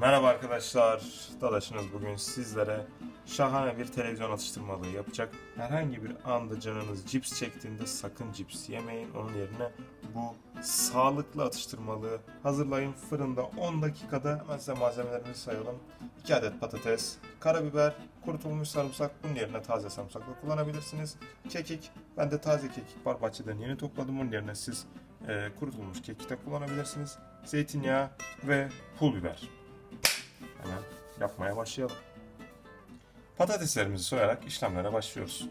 Merhaba arkadaşlar. Dadaşınız bugün sizlere şahane bir televizyon atıştırmalığı yapacak. Herhangi bir anda canınız cips çektiğinde sakın cips yemeyin. Onun yerine bu sağlıklı atıştırmalığı hazırlayın. Fırında 10 dakikada hemen size malzemelerimizi sayalım. 2 adet patates, karabiber, kurutulmuş sarımsak. Bunun yerine taze sarımsak da kullanabilirsiniz. Kekik. Ben de taze kekik var. Bahçeden yeni topladım. Bunun yerine siz e, kurutulmuş kekik de kullanabilirsiniz. Zeytinyağı ve pul biber. Hemen yapmaya başlayalım. Patateslerimizi soyarak işlemlere başlıyoruz.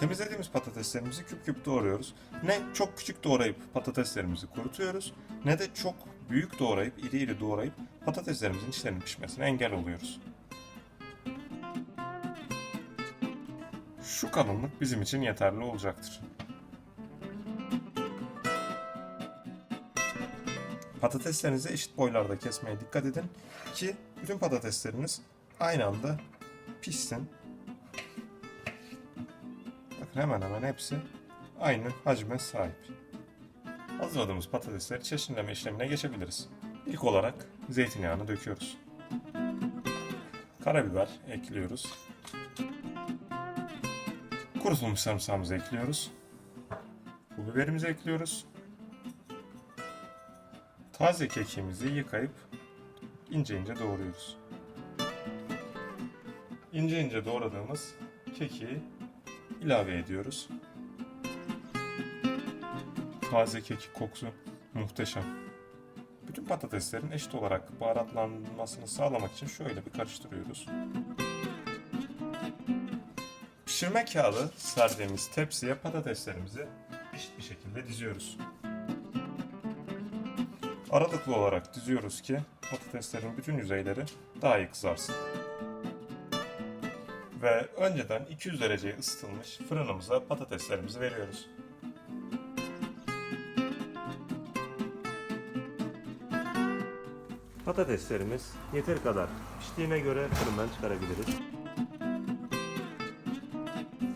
Temizlediğimiz patateslerimizi küp küp doğruyoruz. Ne çok küçük doğrayıp patateslerimizi kurutuyoruz ne de çok büyük doğrayıp iri iri doğrayıp patateslerimizin içlerinin pişmesine engel oluyoruz. Şu kalınlık bizim için yeterli olacaktır. Patateslerinizi eşit boylarda kesmeye dikkat edin ki bütün patatesleriniz aynı anda pişsin. Bakın hemen hemen hepsi aynı hacme sahip. Hazırladığımız patatesleri çeşnitleme işlemine geçebiliriz. İlk olarak zeytinyağını döküyoruz. Karabiber ekliyoruz. Kurutulmuş sarımsağımızı ekliyoruz. Pul biberimizi ekliyoruz. Taze kekiğimizi yıkayıp ince ince doğruyoruz. İnce ince doğradığımız kekiği ilave ediyoruz. Taze kekik kokusu muhteşem. Bütün patateslerin eşit olarak baharatlanmasını sağlamak için şöyle bir karıştırıyoruz. Pişirme kağıdı serdiğimiz tepsiye patateslerimizi eşit bir şekilde diziyoruz. Aralıklı olarak diziyoruz ki patateslerin bütün yüzeyleri daha iyi kızarsın. Ve önceden 200 dereceye ısıtılmış fırınımıza patateslerimizi veriyoruz. Patateslerimiz yeteri kadar piştiğine göre fırından çıkarabiliriz.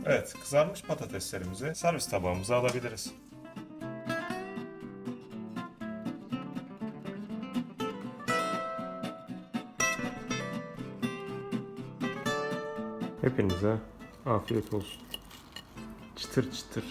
Evet, kızarmış patateslerimizi servis tabağımıza alabiliriz. Hepinize afiyet olsun. Çıtır çıtır.